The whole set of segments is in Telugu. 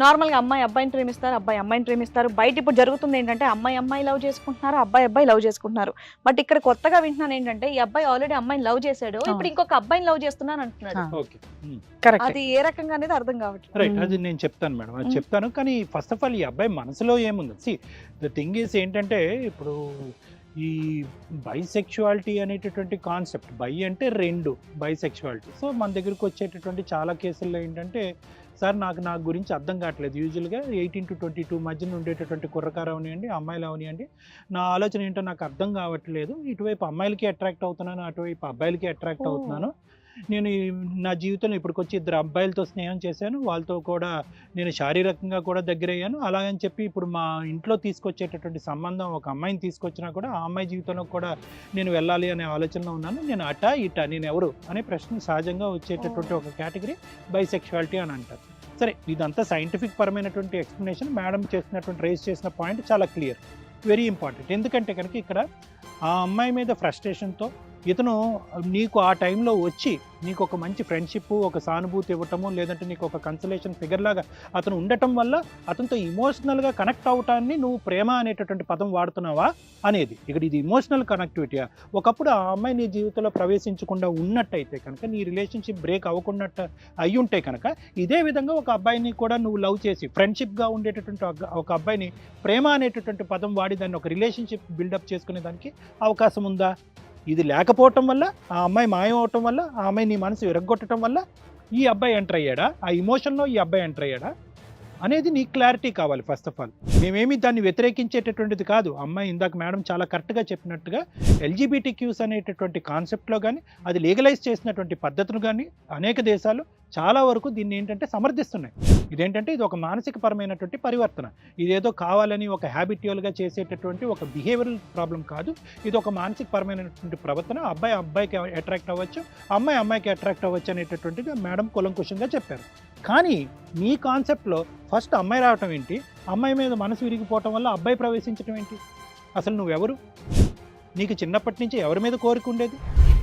నార్మల్గా అమ్మాయి అబ్బాయిని ప్రేమిస్తారు అబ్బాయి అమ్మాయిని ప్రేమిస్తారు. బయట ఇప్పుడు జరుగుతుంది ఏంటంటే అమ్మాయి అమ్మాయి లవ్ చేసుకుంటున్నారు అబ్బాయి అబ్బాయి లవ్ చేసుకుంటున్నారు. బట్ ఇక్కడ కొత్తగా వింటున్నాను ఏంటంటే ఈ అబ్బాయి ఆల్రెడీ అమ్మాయిని లవ్ చేశాడు ఇప్పుడు ఇంకొక అబ్బాయిని లవ్ చేస్తున్నాను అంటున్నాడు. ఆ. ఓకే. కరెక్ట్ అది ఏ రకంగా అనేది అర్థం కావట్లేదు. రైట్. అది నేను చెప్తాను మేడం అది. చెప్తాను. కానీ ఫస్ట్ ఆఫ్ ఆల్ ఈ అబ్బాయి మనసులో ఏముంది? సి ద థింగ్ ఈస్ ఏంటంటే ఇప్పుడు ఈ బైసెక్షువాలిటీ అనేటటువంటి కాన్సెప్ట్ బై అంటే రెండు బైసెక్షువాలిటీ సో మన దగ్గరికి వచ్చేటటువంటి చాలా కేసుల్లో ఏంటంటే సార్ నాకు నా గురించి అర్థం కావట్లేదు. యూజువల్గా ఎయిటీన్ టు ట్వంటీ టూ మధ్యన ఉండేటటువంటి కుర్రకారు అవనివ్వండి అమ్మాయిలు అవనివ్వండి నా ఆలోచన ఏంటో నాకు అర్థం కావట్లేదు. ఇటువైపు అమ్మాయిలకి అట్రాక్ట్ అవుతున్నాను అటువైపు అబ్బాయిలకి అట్రాక్ట్. అవుతున్నాను. నేను నా జీవితంలో ఇప్పటికొచ్చి ఇద్దరు అబ్బాయిలతో స్నేహం చేశాను. వాళ్ళతో కూడా నేను శారీరకంగా కూడా దగ్గర అయ్యాను అలాగని చెప్పి ఇప్పుడు మా ఇంట్లో తీసుకొచ్చేటటువంటి సంబంధం ఒక అమ్మాయిని తీసుకొచ్చినా కూడా ఆ అమ్మాయి జీవితంలో కూడా నేను వెళ్ళాలి అనే ఆలోచనలో ఉన్నాను. నేను అటా ఇటా నేను ఎవరు అనే ప్రశ్న సహజంగా వచ్చేటటువంటి ఒక కేటగిరీ బైసెక్షువాలిటీ అని అంటారు. సరే ఇదంతా సైంటిఫిక్ పరమైనటువంటి ఎక్స్ప్లెనేషన్ మేడం చేసినటువంటి రేస్ చేసిన పాయింట్ చాలా క్లియర్ వెరీ ఇంపార్టెంట్ ఎందుకంటే కనుక ఇక్కడ ఆ అమ్మాయి మీద ఫ్రస్ట్రేషన్తో ఇతను నీకు ఆ టైంలో వచ్చి నీకు ఒక మంచి ఫ్రెండ్షిప్ ఒక సానుభూతి ఇవ్వటము లేదంటే నీకు ఒక కన్సలేషన్ ఫిగర్ లాగా అతను ఉండటం వల్ల అతనితో ఇమోషనల్గా కనెక్ట్ అవటాన్ని నువ్వు ప్రేమ అనేటటువంటి పదం వాడుతున్నావా అనేది. ఇక్కడ ఇది ఇమోషనల్ కనెక్టివిటీయా ఒకప్పుడు ఆ అమ్మాయి నీ జీవితంలో ప్రవేశించకుండా ఉన్నట్టయితే కనుక నీ రిలేషన్షిప్ బ్రేక్ అవ్వకున్నట్టు అయి ఉంటే కనుక ఇదే విధంగా ఒక అబ్బాయిని కూడా నువ్వు లవ్ చేసి ఫ్రెండ్షిప్గా ఉండేటటువంటి ఒక- ఒక అబ్బాయిని ప్రేమ అనేటటువంటి పదం వాడి దాన్ని ఒక రిలేషన్షిప్ బిల్డప్ చేసుకునే దానికి అవకాశం ఉందా? ఇది లేకపోవటం వల్ల ఆ అమ్మాయి మాయం అవటం వల్ల ఆ అమ్మాయి నీ మనసు విరగొట్టడం వల్ల ఈ అబ్బాయి ఎంటర్ అయ్యాడా? ఆ ఇమోషన్లో ఈ అబ్బాయి ఎంటర్ అయ్యాడా? అనేది నీ క్లారిటీ కావాలి ఫస్ట్ ఆఫ్ ఆల్ మేమేమి దాన్ని వ్యతిరేకించేటటువంటిది కాదు. అమ్మాయి ఇందాక మేడం చాలా కరెక్ట్గా చెప్పినట్టుగా ఎల్జీబీటీ క్యూస్ అనేటటువంటి కాన్సెప్ట్లో కానీ అది లీగలైజ్ చేసినటువంటి పద్ధతులు కానీ అనేక దేశాలు చాలా వరకు దీన్ని ఏంటంటే సమర్థిస్తున్నాయి. ఇదేంటంటే ఇది ఒక మానసిక పరమైనటువంటి పరివర్తన. ఇదేదో కావాలని ఒక హ్యాబిట్యువల్గా చేసేటటువంటి ఒక బిహేవియరల్ ప్రాబ్లం కాదు. ఇది ఒక మానసిక పరమైనటువంటి ప్రవర్తన. అబ్బాయి అబ్బాయికి అట్రాక్ట్ అవ్వచ్చు. అమ్మాయి అమ్మాయికి అట్రాక్ట్ అవ్వచ్చు అనేటటువంటిది మేడం కులంకుశంగా చెప్పారు. కానీ మీ కాన్సెప్ట్లో ఫస్ట్ అమ్మాయి రావటం ఏంటి? అమ్మాయి మీద మనసు విరిగిపోవటం వల్ల అబ్బాయి ప్రవేశించడం ఏంటి? అసలు నువ్వెవరు? నీకు చిన్నప్పటి నుంచి ఎవరి మీద కోరిక ఉండేది?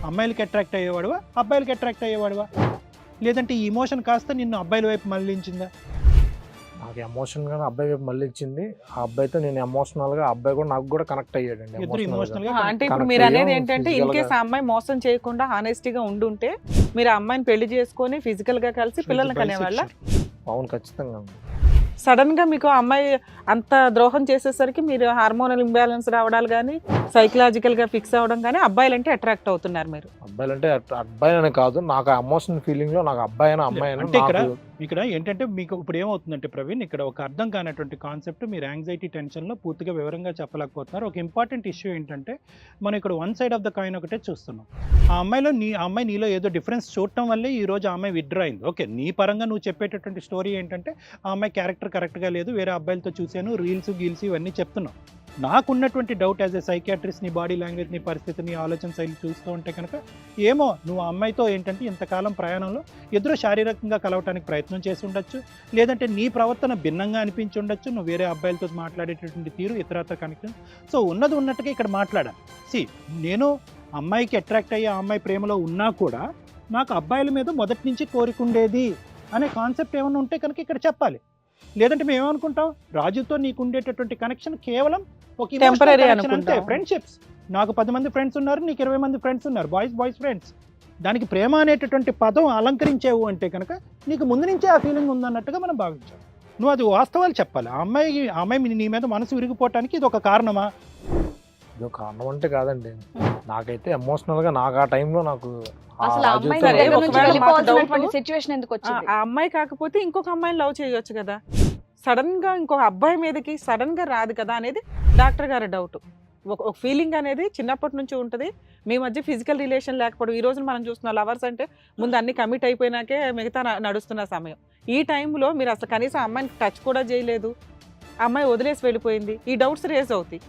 అమ్మాయిలకి అట్రాక్ట్ అయ్యేవాడువా? అబ్బాయిలకి అట్రాక్ట్ అయ్యేవాడువా? లేదంటే ఈ ఇమోషన్ కాస్త నిన్ను అబ్బాయిల వైపు మళ్ళించిందా? నాకు ఎమోషన్గా అబ్బాయి వైపు మళ్ళీ ఇచ్చింది ఆ అబ్బాయితో నేను ఎమోషనల్గా ఆ అబ్బాయి కూడా నాకు కూడా కనెక్ట్ అయ్యాడండి ఎమోషనల్ అంటే ఇప్పుడు మీరు అనేది ఏంటంటే ఇన్ కేస్. ఆ అమ్మాయి మోసం చేయకుండా హానెస్టీగా ఉండుంటే మీరు ఆ అమ్మాయిని పెళ్ళి చేసుకొని ఫిజికల్గా కలిసి పిల్లల్ని కనేవాళ్ళ? అవును ఖచ్చితంగా సడన్గా మీకు ఆ అమ్మాయి అంత ద్రోహం చేసేసరికి మీరు హార్మోనల్ ఇంబ్యాలెన్స్ రావడాలు కానీ సైకలాజికల్గా ఫిక్స్ అవ్వడం కానీ అబ్బాయిలంటే అట్రాక్ట్ అవుతున్నారు మీరు. అబ్బాయిలు అంటే అట్- అబ్బాయి అని కాదు నాకు ఆ ఎమోషన్ ఫీలింగ్లో నాకు అబ్బాయి అయినా అమ్మాయి అయినా అంటే ఇక్కడ ఏంటంటే మీకు ఇప్పుడు ఏమవుతుందంటే ప్రవీణ్ ఇక్కడ ఒక అర్థం కానటువంటి కాన్సెప్ట్ మీరు యాంగ్జైటీ టెన్షన్లో పూర్తిగా వివరంగా చెప్పలేకపోతున్నారు. ఒక ఇంపార్టెంట్ ఇష్యూ ఏంటంటే మనం ఇక్కడ one side of the coin ఒకటే చూస్తున్నాం. ఆ అమ్మాయిలో నీ ఆ అమ్మాయి నీలో ఏదో డిఫరెన్స్ చూడటం వల్లే ఈ రోజు ఆ అమ్మాయి విత్డ్రా అయింది. ఓకే నీ పరంగా నువ్వు చెప్పేటటువంటి స్టోరీ ఏంటంటే ఆ అమ్మాయి క్యారెక్టర్ కరెక్ట్గా లేదు వేరే అబ్బాయిలతో చూశాను రీల్స్ గీల్స్ ఇవన్నీ చెప్తున్నావు నాకున్నటువంటి డౌట్ యాజ్ ఎ సైకాట్రిస్ట్ నీ బాడీ లాంగ్వేజ్ నీ పరిస్థితి నీ ఆలోచన శైలి చూస్తూ ఉంటే కనుక ఏమో నువ్వు ఆ అమ్మాయితో ఏంటంటే ఇంతకాలం ప్రయాణంలో ఇద్దరు శారీరకంగా కలవటానికి ప్రయత్నం చేసి ఉండొచ్చు లేదంటే నీ ప్రవర్తన భిన్నంగా అనిపించి ఉండొచ్చు నువ్వు వేరే అబ్బాయిలతో మాట్లాడేటటువంటి తీరు ఇతరత కనెక్షన్ సో ఉన్నది ఉన్నట్టుగా ఇక్కడ మాట్లాడాలి. సి నేను అమ్మాయికి అట్రాక్ట్ అయ్యే ఆ అమ్మాయి ప్రేమలో ఉన్నా కూడా నాకు అబ్బాయిల మీద మొదటి నుంచి కోరిక ఉండేది అనే కాన్సెప్ట్ ఏమైనా ఉంటే కనుక ఇక్కడ చెప్పాలి. లేదంటే మేము ఏమనుకుంటాం రాజుతో నీకు ఉండేటటువంటి కనెక్షన్ కేవలం ఒక అంతే అనుకుంటాం. ఫ్రెండ్షిప్స్ నాకు పది మంది ఫ్రెండ్స్ ఉన్నారు నీకు ఇరవై మంది ఫ్రెండ్స్ ఉన్నారు. బాయ్స్ బాయ్స్ ఫ్రెండ్స్ దానికి ప్రేమ అనేటటువంటి పదం అలంకరించేవు అంటే కనుక నీకు ముందు నుంచే ఆ ఫీలింగ్ ఉందన్నట్టుగా మనం భావించాం నువ్వు అది వాస్తవాలు చెప్పాలి. ఆ అమ్మాయి ఆ అమ్మాయి నీ మీద మనసు విరిగిపోవటానికి ఇది ఒక కారణమా? ఇది ఒక అంటే కాదండి. నాకైతే ఎమోషనల్గా నాకు ఆ టైంలో నాకు ఆ అసలు ఆ అమ్మాయి రాజుతో- సరే, దగ్గర నుంచి ఒకవేళ మాకు వెళ్ళిపోవాల్సినటువంటి doubt- సిచ్యువేషన్ ఎందుకు ఆ వచ్చింది? ఆ అమ్మాయి కాకపోతే ఇంకొక అమ్మాయిని లవ్ చేయొచ్చు కదా. సడన్గా ఇంకొక అబ్బాయి మీదకి సడన్గా రాదు కదా అనేది డాక్టర్ గారి డౌట్ ఒక ఒక ఫీలింగ్ అనేది చిన్నప్పటి నుంచి ఉంటుంది. మీ మధ్య ఫిజికల్ రిలేషన్ లేకపోవడం ఈ రోజు మనం చూస్తున్న లవర్స్ అంటే ముందు అన్ని కమిట్ అయిపోయినాకే మిగతా న- నడుస్తున్న సమయం. ఈ టైంలో మీరు అసలు కనీసం అమ్మాయిని టచ్ కూడా చేయలేదు. ఆ అమ్మాయి వదిలేసి వెళ్ళిపోయింది. ఈ డౌట్స్ రేజ్ అవుతాయి.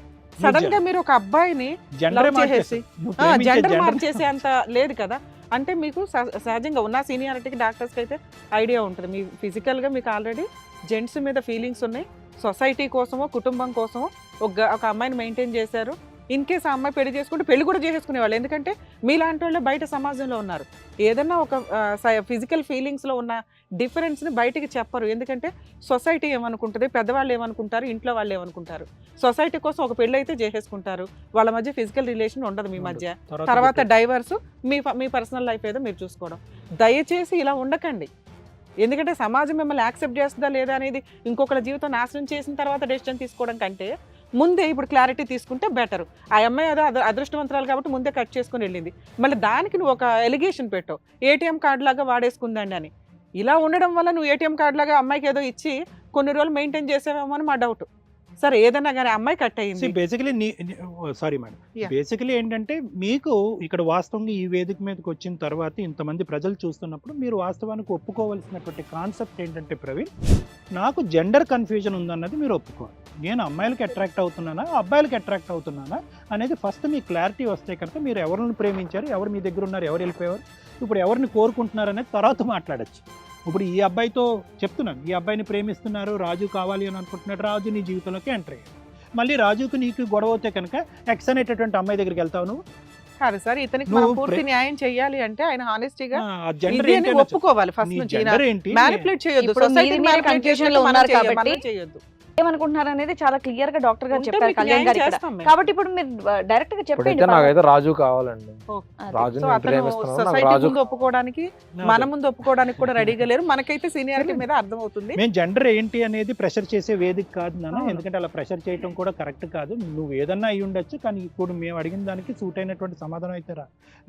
సడన్గా మీరు ఒక అబ్బాయిని జెండర్ చేసేసి. మార్చేసి జెండర్ మార్చేసే అంత లేదు కదా. అంటే మీకు సహ- సహజంగా ఉన్న సీనియారిటీకి డాక్టర్స్కి అయితే ఐడియా ఉంటుంది. మీ ఫిజికల్గా మీకు ఆల్రెడీ జెంట్స్ మీద ఫీలింగ్స్ ఉన్నాయి. సొసైటీ కోసమో కుటుంబం కోసమో ఒక ఒక అమ్మాయిని మెయింటైన్ చేశారు. ఇన్ కేస్ ఆ అమ్మాయి పెళ్ళి చేసుకుంటే పెళ్ళి కూడా చేసేసుకునేవాళ్ళు. ఎందుకంటే మీలాంటి వాళ్ళు బయట సమాజంలో ఉన్నారు. ఏదన్నా ఒక ఫిజికల్ ఫీలింగ్స్లో ఉన్న డిఫరెన్స్ని బయటికి చెప్పరు. ఎందుకంటే సొసైటీ ఏమనుకుంటుంది? పెద్దవాళ్ళు ఏమనుకుంటారు? ఇంట్లో వాళ్ళు ఏమనుకుంటారు? సొసైటీ కోసం ఒక పెళ్ళి అయితే చేసేసుకుంటారు. వాళ్ళ మధ్య ఫిజికల్ రిలేషన్ ఉండదు మీ మధ్య. తర్వాత డైవర్స్ మీ మీ పర్సనల్ లైఫ్ ఏదో మీరు చూసుకోవడం. దయచేసి ఇలా ఉండకండి. ఎందుకంటే సమాజం మిమ్మల్ని యాక్సెప్ట్ చేస్తుందా లేదా అనేది ఇంకొకరి జీవితం నాశనం చేసిన తర్వాత డెసిషన్ తీసుకోవడం కంటే ముందే ఇప్పుడు క్లారిటీ తీసుకుంటే బెటర్ ఆ అమ్మాయి అదో అదృష్టవంతరాలు కాబట్టి ముందే కట్ చేసుకుని వెళ్ళింది. మళ్ళీ దానికి నువ్వు ఒక ఎలిగేషన్ పెట్టావు. ఏటీఎం కార్డు లాగా వాడేసుకుందండి అని. ఇలా ఉండడం వల్ల నువ్వు ఏటీఎం కార్డు లాగా అమ్మాయికి ఏదో ఇచ్చి కొన్ని రోజులు మెయింటైన్ చేసేవేమో అని మా డౌట్ సరే ఏదన్నా కానీ అమ్మాయి కట్ అయ్యింది. Basically sorry madam. బేసికలీ ఏంటంటే మీకు ఇక్కడ వాస్తవంగా ఈ వేదిక మీదకి వచ్చిన తర్వాత ఇంతమంది ప్రజలు చూస్తున్నప్పుడు మీరు వాస్తవానికి ఒప్పుకోవాల్సినటువంటి కాన్సెప్ట్ ఏంటంటే ప్రవీణ్ నాకు జెండర్ కన్ఫ్యూజన్ ఉందన్నది మీరు ఒప్పుకోవాలి. నేను అమ్మాయిలకి అట్రాక్ట్ అవుతున్నానా? అబ్బాయిలకి అట్రాక్ట్ అవుతున్నానా? అనేది ఫస్ట్ మీ క్లారిటీ వస్తే కనుక మీరు ఎవరిని ప్రేమించారు? ఎవరు మీ దగ్గర ఉన్నారు? ఎవరు వెళ్ళిపోయారు? ఇప్పుడు ఎవరిని కోరుకుంటున్నారు? అనేది తర్వాత మాట్లాడచ్చు. ఇప్పుడు ఈ అబ్బాయితో చెప్తున్నాను. ఈ అబ్బాయిని ప్రేమిస్తున్నారు రాజు కావాలి అని అనుకుంటున్నాడు. రాజు నీ జీవితంలోకి ఎంటర్ అయ్యాడు. మళ్ళీ రాజుకు నీకు గొడవ అవుతే కనుక ఎక్స్ అనేటటువంటి అమ్మాయి దగ్గరికి వెళ్తావు నువ్వు? కాదు సార్ ఇతనికి మనం పూర్తి ప్రే- న్యాయం చెయ్యాలి అంటే ఆయన హానెస్టీగా. ఒప్పుకోవాలి. ఫస్ట్ నుంచి మ్యానిపులేట్ చేయొద్దు. సొసైటీ కాబట్టి చేయొద్దు. ఏమనుకుంటున్నారు అనేది చాలా క్లియర్గా డాక్టర్ గారు చెప్పారు కళ్యాణ్ గారు ఇక్కడ. కాబట్టి ఇప్పుడు మీరు డైరెక్ట్గా చెప్పండి ఇప్పుడైతే నాకైతే రాజు కావాలండి. అది. రాజుని సో నేను అతను ప్రేమిస్తున్నాను. నాకు సొసైటీ రాజు ముందు ఒప్పుకోవడానికి మన ముందు ఒప్పుకోవడానికి కూడా రెడీగా లేరు. మనకైతే సీనియారిటీ మీద అర్థం అవుతుంది మేము జెండర్ ఏంటి అనేది ప్రెషర్ చేసే వేదిక కాదు నాన్న. అవును. ఎందుకంటే అలా ప్రెషర్ చేయటం కూడా కరెక్ట్ కాదు. నువ్వు ఏదన్నా అయి ఉండొచ్చు కానీ ఇప్పుడు మేము అడిగిన దానికి సూట్ అయినటువంటి సమాధానం అయితే రా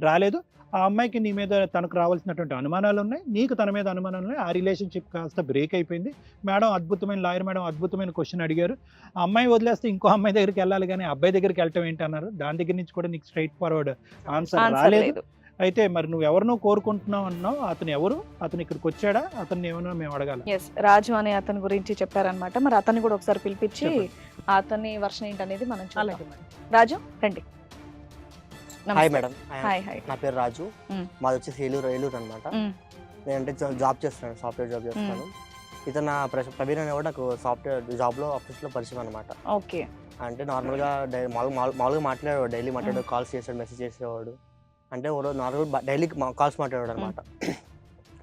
రాలేదు. ఆ అమ్మాయికి నీ మీద తనకు రావాల్సినటువంటి అనుమానాలు ఉన్నాయి. నీకు తన మీద అనుమానాలు ఉన్నాయి. ఆ రిలేషన్షిప్ కాస్త బ్రేక్ అయిపోయింది. మేడం అద్భుతమైన లాయర్ మేడం అద్భుతమైన క్వశ్చన్ అడిగారు. ఆ అమ్మాయి వదిలేస్తే ఇంకో అమ్మాయి దగ్గరికి వెళ్ళాలి కానీ అబ్బాయి దగ్గరికి వెళ్ళటం ఏంటి అన్నారు దాని దగ్గర నుంచి కూడా నీకు స్ట్రైట్ ఫార్వర్డ్ ఆన్సర్ రాలేదు. లేదు. అయితే మరి నువ్వు ఎవరినో కోరుకుంటున్నావు అన్నావు? అతను ఎవరు? అతను ఇక్కడికి వచ్చాడా? అతన్ని ఏమన్నా మేము అడగాలి? ఎస్ రాజు అనే అతని గురించి చెప్పారనమాట మరి అతన్ని కూడా ఒకసారి పిలిపించి. అతని వర్షన్ ఏంటనేది మనం మేడం. రాజు రండి. హాయ్. మేడం. హాయ్ హాయ్ నా పేరు రాజు. మాది వచ్చేసి ఏలూరు ఏలూరు అనమాట. నేనంటే జాబ్ చేస్తున్నాను సాఫ్ట్వేర్ జాబ్ చేస్తున్నాను. ఇతను నా ప్ర- ప్రవీణ్ అనేవాడు నాకు సాఫ్ట్వేర్ జాబ్లో ఆఫీస్లో పరిచయం అనమాట ఓకే. అంటే నార్మల్గా డై మామూలు మామూలు- మామూలుగా మాట్లాడేవాడు. డైలీ మాట్లాడే కాల్స్ చేసాడు మెసేజ్ చేసేవాడు. అంటే ఓ రోజు నార్మల్ డైలీ కాల్స్ మాట్లాడాడు అనమాట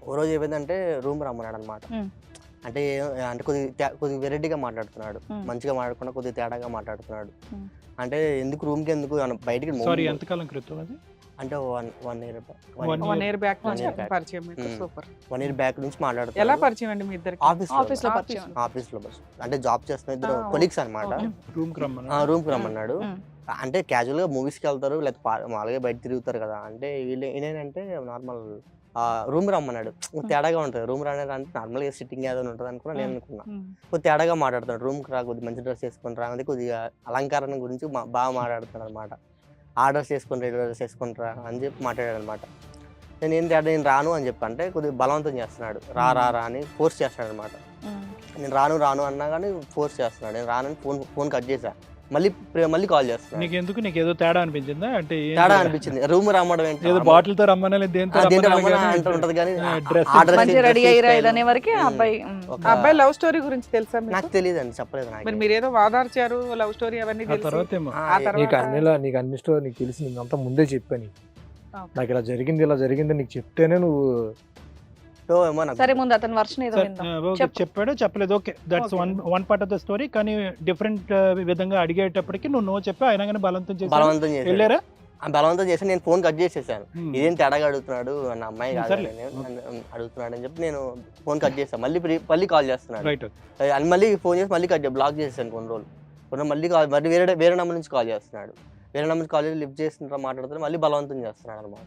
ఓ రోజు ఏమైందంటే రూమ్ రమ్మన్నాడు అనమాట. అంటే ఏ- అంటే కొద్దిగా తే- కొద్దిగా వెరైటీగా మాట్లాడుతున్నాడు. మంచిగా మాట్లాడకుండా కొద్దిగా తేడాగా మాట్లాడుతున్నాడు. అంటే ఎందుకు రూమ్కి ఎందుకు అన- బయటికి సారీ ఎంతకాలం క్రితం అది? అంటే one one year One one year back నుంచి. పరిచయం మీకు. సూపర్. వన్ ఇయర్ బ్యాక్ నుంచి ఎలా మాట్లాడుతున్నాడు పరిచయం అండి మీ ఇద్దరికి? ఆఫీస్ ఆఫీస్లో పరిచయం. ఆఫీస్లో అంటే జాబ్ చేస్తున్న ఇద్దరు కొలీగ్స్ అనమాట ఓకే. రూమ్కి రమ్మని రూమ్కి రమ్మన్నాడు. మ్మ్. అంటే క్యాజువల్గా మూవీస్కి వెళ్తారు లేకపోతే మామూలుగా బయట తిరుగుతారు కదా. అంటే వీళ్ళు ఏంటంటే నార్మల్ రూమ్ రమ్మన్నాడు. తేడాగా ఉంటుంది. రూమ్ రానే అంటే నార్మల్గా సిట్టింగ్ ఏదో ఉంటుంది అనుకున్నా నేను అనుకున్నా. కొద్ది తేడాగా మాట్లాడుతున్నాడు. రూమ్కి రా కొద్ది మంచి డ్రెస్ వేసుకొని రా కొద్దిగా అలంకరణ గురించి బాగా మాట్లాడుతున్నాడు అనమాట ఆ డ్రెస్ వేసుకొని రెడీ డ్రెస్ వేసుకొని రా అని చెప్పి మాట్లాడాడు అనమాట నేను ఏం తేడా నేను రాను అని చెప్పి అంటే కొద్దిగా బలవంతం చేస్తున్నాడు. రా రా రా అని ఫోర్స్ చేస్తాడు అనమాట. నేను రాను రాను అన్నా కానీ ఫోర్స్ చేస్తున్నాడు. నేను రానని ఫోన్ ఫోన్ కట్ చేశా. మళ్ళీ మళ్ళీ కాల్ చేస్తున్నాడు నీకు ఎందుకు నీకు ఏదో తేడా అనిపించిందా? అంటే తేడా? అనిపించింది. రూమ్ రమ్మడం ఏంటి? ఏదో బాటిల్తో దేంతో రమ్మని కానీ అంటూ ఉంటది కానీ మంచి రెడీ అయ్యిరా. ఇదనే వరకు. అబ్బాయి అబ్బాయి లవ్ స్టోరీ గురించి తెలుసా నాకు తెలియదు అండి చెప్పలేదు మరి నాకు. మీరు ఏదో వాదార్చారు లవ్ స్టోరీ అవన్నీ తర్వాత నీకు అన్నిలా నీకు అన్ని స్టోరీ నీకు తెలిసి నీకు అంతా ముందే చెప్పాను. నాకు ఇలా జరిగింది ఇలా జరిగింది నీకు చెప్తేనే నువ్వు ఏమో నాకు సరే ముందు అతని వర్షన్ ఏదో విందాం. చెప్పు. చెప్పాడు చెప్పలేదు. Okay that's Okay. One one part of the story కానీ డిఫరెంట్ విధంగా అడిగేటప్పటికి నువ్వు నో చెప్పి అయినా కానీ బలవంతం చేసి బలవంతం చేశాడు. వెళ్ళారా? ఆ బలవంతం చేసి నేను ఫోన్ కట్ చేసేసాను. Hmm. ఇదేం తేడాగా అడుగుతున్నాడు? నా అమ్మాయి Hmm, కాదు సర్లే. అడుగుతున్నాడు అని చెప్పి నేను ఫోన్ కట్ చేశాను. మళ్ళీ ప్రి- మళ్ళీ కాల్ చేస్తున్నాడు. రైట్ అని మళ్ళీ ఫోన్ చేసి మళ్ళీ కట్ బ్లాక్ చేశాను కొన్ని రోజులు. కొన్ని రోజులు మళ్ళీ కాల్ మరి వేరే వేరే నెంబర్ నుంచి కాల్ చేస్తున్నాడు. వేరే నెంబర్ నుంచి కాల్ చేసి లిఫ్ట్ చేస్తుంటా మాట్లాడుతున్నా మళ్ళీ బలవంతం చేస్తున్నాడు అనమాట